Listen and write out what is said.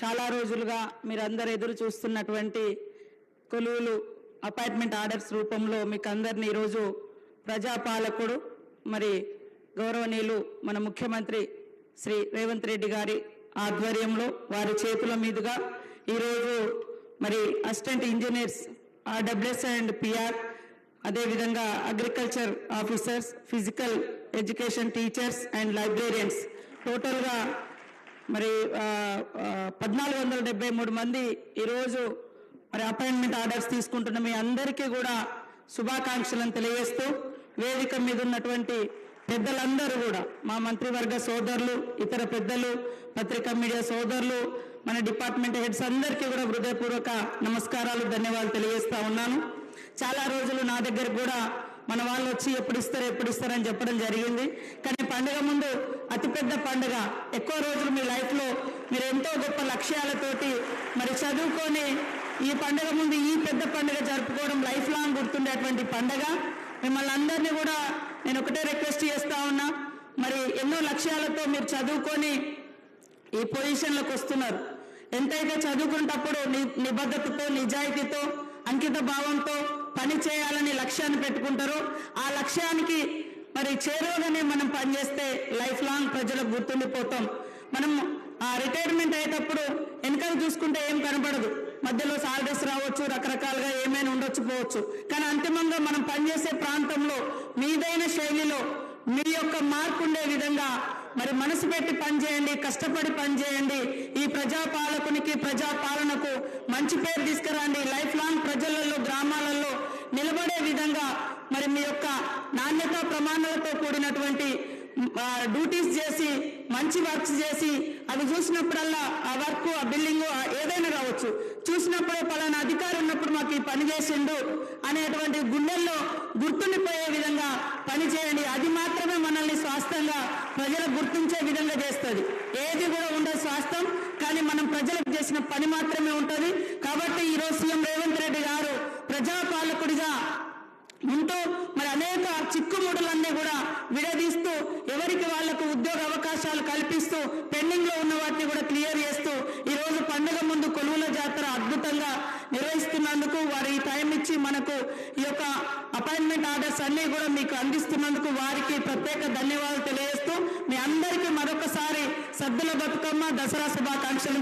చాలా రోజులుగా మీరందరూ ఎదురు చూస్తున్నటువంటి కొలువులు అపాయింట్మెంట్ ఆర్డర్స్ రూపంలో మీకు అందరినీ ఈరోజు ప్రజాపాలకుడు మరి గౌరవనీయులు మన ముఖ్యమంత్రి శ్రీ రేవంత్ రెడ్డి గారి ఆధ్వర్యంలో వారి చేతుల మీదుగా ఈరోజు మరి assistant engineers RWS and PR అదేవిధంగా agriculture officers physical education teachers and librarians. టోటల్గా మరి పద్నాలుగు వందల డెబ్బై మూడు మంది ఈరోజు మరి అపాయింట్మెంట్ ఆర్డర్స్ తీసుకుంటున్న మీ అందరికీ కూడా శుభాకాంక్షలను తెలియజేస్తూ వేదిక మీద ఉన్నటువంటి పెద్దలందరూ కూడా మా మంత్రివర్గ సోదరులు ఇతర పెద్దలు పత్రికా మీడియా సోదరులు మన డిపార్ట్మెంట్ హెడ్స్ అందరికీ కూడా హృదయపూర్వక నమస్కారాలు ధన్యవాదాలు తెలియజేస్తా ఉన్నాను. చాలా రోజులు నా దగ్గర కూడా మన వాళ్ళు వచ్చి ఎప్పుడు ఇస్తారు ఎప్పుడు ఇస్తారని చెప్పడం జరిగింది. కానీ పండుగ ముందు అతిపెద్ద పండుగ. ఎక్కువ రోజులు మీ లైఫ్లో మీరు ఎంతో గొప్ప లక్ష్యాలతోటి మరి చదువుకొని ఈ పండుగ ముందు ఈ పెద్ద పండుగ జరుపుకోవడం లైఫ్ లాంగ్ గుర్తుండేటువంటి పండుగ. మిమ్మల్ని అందరినీ కూడా నేను ఒకటే రిక్వెస్ట్ చేస్తా ఉన్నా. మరి ఎన్నో లక్ష్యాలతో మీరు చదువుకొని ఈ పొజిషన్లకు వస్తున్నారు. ఎంతైతే చదువుకున్నప్పుడు ని- నిబద్ధతతో నిజాయితీతో అంకిత భావంతో పని చేయాలని లక్ష్యాన్ని పెట్టుకుంటారో. ఆ లక్ష్యానికి మరి చేరువగానే మనం పనిచేస్తే లైఫ్ లాంగ్ ప్రజలకు గుర్తుండిపోతాం. మనం ఆ రిటైర్మెంట్ అయ్యేటప్పుడు వెనకాల చూసుకుంటే ఏం కనపడదు మధ్యలో సాలరీస్ రావచ్చు రకరకాలుగా ఏమైనా ఉండొచ్చు పోవచ్చు. కానీ అంతిమంగా మనం పనిచేసే ప్రాంతంలో మీదైన శైలిలో మీ యొక్క మార్పు ఉండే విధంగా మరి మనసు పెట్టి పనిచేయండి కష్టపడి పనిచేయండి. ఈ ప్రజాపాలకునికి ప్రజాపాలనకు మంచి పేరు తీసుకురండి. లైఫ్ లాంగ్ ప్రజలలో గ్రామాలలో నిలబడే విధంగా మరి మీ యొక్క నాణ్యత ప్రమాణాలతో కూడినటువంటి డ్యూటీస్ చేసి మంచి వర్క్స్ చేసి అవి చూసినప్పుడల్లా ఆ వర్క్ ఆ బిల్డింగ్ ఏదైనా రావచ్చు. చూసినప్పుడు పలానా అధికారి ఉన్నప్పుడు మాకు ఈ పని చేసిండు అనేటువంటి గుండెల్లో చేయండి. అది మాత్రమే మనల్ని స్వాస్థ్యంగా ప్రజలకు గుర్తించే విధంగా చేస్తుంది. ఏది కూడా ఉండదు స్వాస్థ్యం కానీ మనం ప్రజలకు చేసిన పని మాత్రమే ఉంటుంది. కాబట్టి ఈరోజు సీఎం రేవంత్ రెడ్డి గారు ప్రజాపాలకుడిగా ఉంటూ మరి అనేక చిక్కుముడులన్నీ కూడా విడదీస్తూ ఎవరికి వాళ్ళకు ఉద్యోగ అవకాశాలు కల్పిస్తూ పెండింగ్లో ఉన్న వాటిని కూడా క్లియర్ చేస్తూ ఈ రోజు పండుగ ముందు కొలువుల జాతర అద్భుతంగా నిర్వహిస్తున్నందుకు వారు ఈ టైం ఇచ్చి మనకు ఈ యొక్క అపాయింట్మెంట్ ఆర్డర్స్ అన్ని కూడా మీకు అందిస్తున్నందుకు వారికి ప్రత్యేక ధన్యవాదాలు తెలియజేస్తూ మీ అందరికీ మరొకసారి సద్దుల బతుకమ్మ దసరా శుభాకాంక్షలు